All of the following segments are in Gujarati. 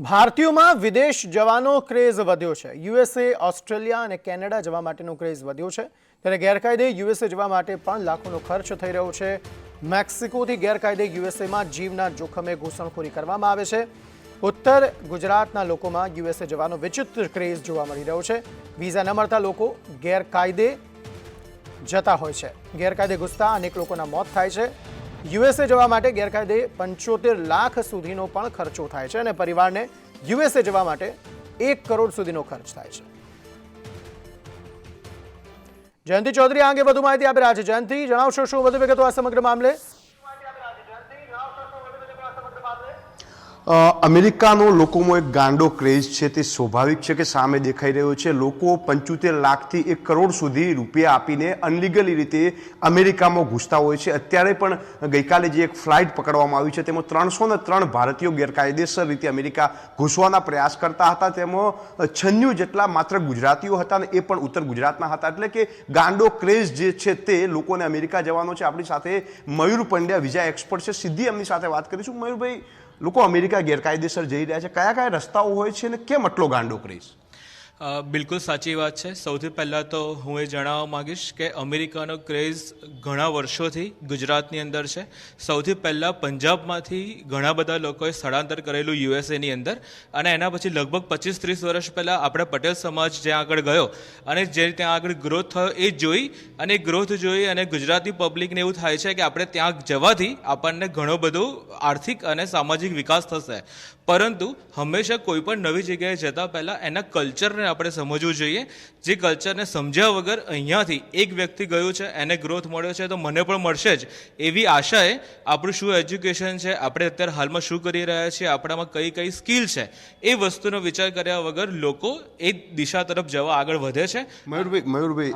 ભારતીયોમાં વિદેશ જવાનો ક્રેઝ વધ્યો છે. યુએસએ, ઓસ્ટ્રેલિયા અને કેનેડા જવા માટેનો ક્રેઝ વધ્યો છે. ત્યારે ગેરકાયદે યુએસએ જવા માટે પણ લાખોનો ખર્ચ થઈ રહ્યો છે. મેક્સિકોથી ગેરકાયદે યુએસએમાં જીવના જોખમે ઘૂસણખોરી કરવામાં આવે છે. ઉત્તર ગુજરાતના લોકોમાં યુએસએ જવાનો વિચિત્ર ક્રેઝ જોવા મળી રહ્યો છે. વિઝા ન મળતા લોકો ગેરકાયદે જતા હોય છે. ગેરકાયદે ઘૂસતા અનેક લોકોના મોત થાય છે. યુએસએ જવા માટે ગેરકાયદે પંચોતેર લાખ સુધીનો પણ ખર્ચો થાય છે અને પરિવારને યુએસએ જવા માટે એક કરોડ સુધીનો ખર્ચ થાય છે. જયંતિ ચૌધરી આ અંગે વધુ માહિતી આપી રહ્યા છે. જયંતિ, જણાવશો શું? વધુ વિગતો આ સમગ્ર મામલે. અમેરિકાનો લોકોમાં એક ગાંડો ક્રેઝ છે તે સ્વાભાવિક છે કે સામે દેખાઈ રહ્યો છે. લોકો પંચોતેર લાખથી એક કરોડ સુધી રૂપિયા આપીને અનલીગલી રીતે અમેરિકામાં ઘૂસતા હોય છે. અત્યારે પણ ગઈકાલે જે એક ફ્લાઇટ પકડવામાં આવી છે તેમાં ત્રણસો ને ત્રણ ભારતીયો ગેરકાયદેસર રીતે અમેરિકા ઘૂસવાના પ્રયાસ કરતા હતા. તેમાં છન્નું જેટલા માત્ર ગુજરાતીઓ હતા અને એ પણ ઉત્તર ગુજરાતના હતા. એટલે કે ગાંડો ક્રેઝ જે છે તે લોકોને અમેરિકા જવાનો છે. આપણી સાથે મયુર પંડ્યા વિઝા એક્સપર્ટ છે. સીધી એમની સાથે વાત કરીશું. મયુરભાઈ લોકો અમેરિકા ગેરકાયદેસર જઈ રહ્યા છે. કયા કયા રસ્તાઓ હોય છે અને કેમ આટલો ગાંડો ક્રેઝ? અ, બિલકુલ સાચી વાત છે. સૌથી પહેલાં તો હું એ જણાવવા માગીશ કે અમેરિકાનો ક્રેઝ ઘણા વર્ષોથી ગુજરાતની અંદર છે. સૌથી પહેલાં પંજાબમાંથી ઘણા બધા લોકોએ સ્થળાંતર કરેલું યુએસએની અંદર અને એના પછી લગભગ પચીસ ત્રીસ વર્ષ પહેલાં આપણે પટેલ સમાજ જ્યાં આગળ ગયો અને જે ત્યાં આગળ ગ્રોથ થયો એ જોઈ અને ગ્રોથ જોઈ અને ગુજરાતી પબ્લિકને એવું થાય છે કે આપણે ત્યાં જવાથી આપણને ઘણો બધો આર્થિક અને સામાજિક વિકાસ થશે. પરંતુ હંમેશા કોઈ પણ નવી જગ્યાએ જતા પહેલાં એના કલ્ચરને આપણે સમજવું જોઈએ. જે કલ્ચરને સમજ્યા વગર અહીંયાથી એક વ્યક્તિ ગયું છે, એને ગ્રોથ મળ્યો છે, તો મને પણ મળશે જ. એવી આશાએ આપણું શું એજ્યુકેશન છે, આપણે અત્યારે હાલમાં શું કરી રહ્યા છીએ, આપણામાં કઈ કઈ સ્કિલ છે, એ વસ્તુનો વિચાર કર્યા વગર લોકો એ દિશા તરફ જવા આગળ વધે છે. મયુરભાઈ મયુરભાઈ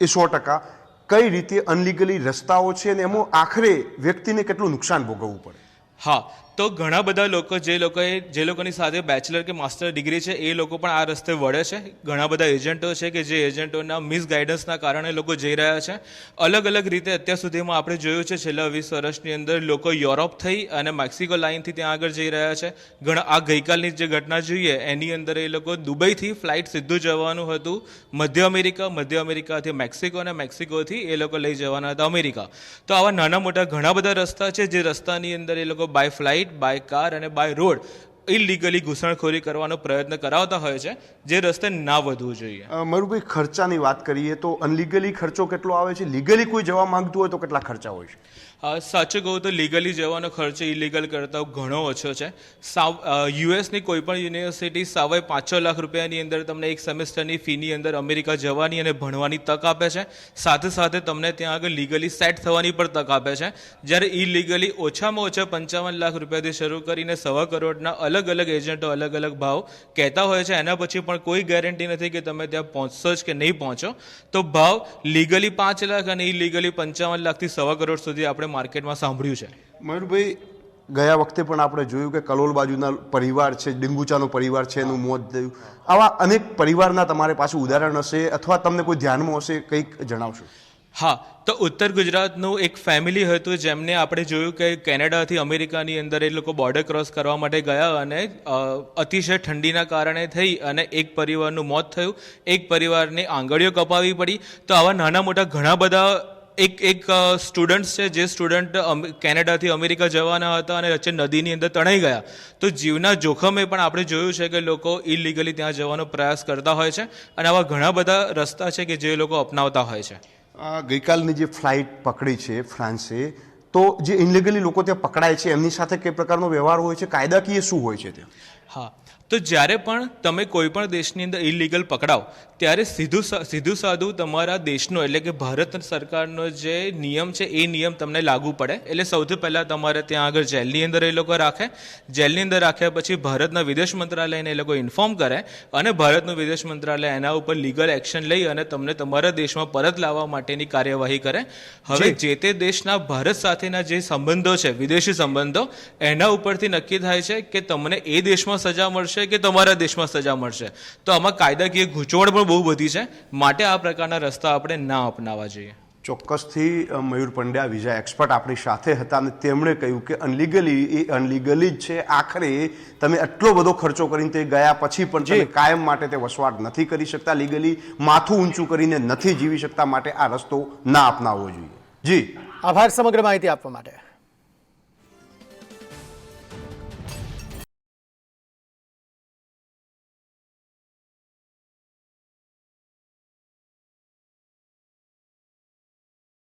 એ સો ટકા. કઈ રીતે અનલીગલી રસ્તાઓ છે અને એમાં આખરે વ્યક્તિને કેટલું નુકસાન ભોગવવું પડે? હા, તો ઘણા બધા લોકો, જે લોકોએ, જે લોકોની સાથે બેચલર કે માસ્ટર ડિગ્રી છે, એ લોકો પણ આ રસ્તે વળે છે. ઘણા બધા એજન્ટો છે કે જે એજન્ટોના મિસગાઈડન્સના કારણે લોકો જઈ રહ્યા છે. અલગ અલગ રીતે અત્યાર સુધીમાં આપણે જોયું છે, છેલ્લા વીસ વર્ષની અંદર લોકો યુરોપ થઈ અને મેક્સિકો લાઇનથી ત્યાં આગળ જઈ રહ્યા છે. ઘણા, આ ગઈકાલની જે ઘટના જોઈએ, એની અંદર એ લોકો દુબઈથી ફ્લાઇટ સીધું જવાનું હતું. મધ્ય અમેરિકા, મધ્ય અમેરિકાથી મેક્સિકો અને મેક્સિકોથી એ લોકો લઈ જવાના હતા અમેરિકા. તો આવા નાના મોટા ઘણા બધા રસ્તા છે, જે રસ્તાની અંદર એ લોકો બાય ફ્લાઇટ બાય કાર અને બાય રોડ ઇલીગલી ઘૂસણખોરી કરવાનો પ્રયત્ન કરાવતા હોય છે જે રસ્તે ના વધવું જોઈએ. અ, મયુરભાઈ ખર્ચાની વાત કરીએ તો અનલીગલી ખર્ચો કેટલો આવે છે? લીગલી કોઈ જવા માંગતું હોય તો કેટલા ખર્ચા હોય છે? સાચું કહું તો લીગલી જવાનો ખર્ચ ઇલીગલ કરતાં ઘણો ઓછો છે. સાવ યુએસની કોઈ પણ યુનિવર્સિટી સાવે પાંચ છ લાખ રૂપિયાની અંદર તમને એક સેમેસ્ટરની ફીની અંદર અમેરિકા જવાની અને ભણવાની તક આપે છે. સાથે સાથે તમને ત્યાં આગળ લીગલી સેટ થવાની પણ તક આપે છે. જ્યારે ઇલીગલી ઓછામાં ઓછા પંચાવન લાખ રૂપિયાથી શરૂ કરીને સવા કરોડના અલગ અલગ અલગ એજન્ટો અલગ અલગ ભાવ કહેતા હોય છે. એના પછી પણ કોઈ ગેરંટી નથી કે તમે ત્યાં પહોંચશો જ કે નહીં પહોંચો. તો ભાવ લીગલી પાંચ લાખ અને ઇલીગલી પંચાવન લાખથી સવા કરોડ સુધી આપણે માર્કેટમાં સાંભળ્યું છે. મયુરભાઈ, ગયા વખતે પણ આપણે જોયું કે કલોલ બાજુના પરિવાર છે, ડિંગુચાનો પરિવાર છે, એનું મોત થયું. આવા અનેક પરિવારના તમારે પાછું ઉદાહરણ હશે અથવા તમને કોઈ ધ્યાનમાં હશે કંઈક જણાવશો? હા, તો ઉત્તર ગુજરાતનું એક ફેમિલી હતું જેમને આપણે જોયું કે કેનેડાથી અમેરિકાની અંદર એ લોકો બોર્ડર ક્રોસ કરવા માટે ગયા અને અતિશય ઠંડીના કારણે થઈ અને એક પરિવારનું મોત થયું. એક પરિવારની આંગળીઓ કપાવી પડી. તો આવા નાના મોટા ઘણા બધા એક એક સ્ટુડન્ટ્સ છે જે સ્ટુડન્ટ કેનેડાથી અમેરિકા જવાના હતા અને વચ્ચે નદીની અંદર તણાઈ ગયા. તો જીવના જોખમે પણ આપણે જોયું છે કે લોકો ઇલીગલી ત્યાં જવાનો પ્રયાસ કરતા હોય છે અને આવા ઘણા બધા રસ્તા છે કે જે લોકો અપનાવતા હોય છે. ગઈકાલની જે ફ્લાઇટ પકડી છે ફ્રાન્સે, તો જે ઇનલીગલી લોકો ત્યાં પકડાય છે, એમની સાથે કઈ પ્રકારનો વ્યવહાર હોય છે? કાયદાકીય શું હોય છે ત્યાં? હા. તો જ્યારે પણ તમે કોઈ પણ દેશની અંદર ઇલીગલ પકડાવ ત્યારે સીધું સીધું સાધું તમારા દેશનો એટલે કે ભારત સરકારનો જે નિયમ છે એ નિયમ તમને લાગુ પડે. એટલે સૌથી પહેલાં તમારે ત્યાં આગળ જેલની અંદર એ લોકો રાખે. જેલની અંદર રાખ્યા પછી ભારતના વિદેશ મંત્રાલયને એ લોકો ઇન્ફોર્મ કરે અને ભારતનું વિદેશ મંત્રાલય એના ઉપર લીગલ એક્શન લઈ અને તમને તમારા દેશમાં પરત લાવવા માટેની કાર્યવાહી કરે. હવે જે તે દેશના ભારત સાથેના જે સંબંધો છે વિદેશી સંબંધો એના ઉપરથી નક્કી થાય છે કે તમને એ દેશમાં સજા મળશે કે તમારા દેશમાં સજા મળશે? તો આમાં કાયદાકીય ગૂંચવણ પણ બહુ બધી છે. માટે આ પ્રકારના રસ્તા આપણે ના અપનાવવા જોઈએ. ચોક્કસથી મયુર પંડ્યા વિઝા એક્સપર્ટ આપણી સાથે હતા અને તેમણે કહ્યું કે અનલીગલી એ અનલીગલી જ છે. આખરે તમે આટલો બધો ખર્ચો કરીને તે ગયા પછી પણ જે. કાયમ માટે તે વસવાટ નથી કરી શકતા લીગલી માથું ઊંચું કરીને નથી જીવી શકતા માટે આ રસ્તો ના અપનાવવો જોઈએ. જી. આભાર સમગ્ર માહિતી આપવા માટે.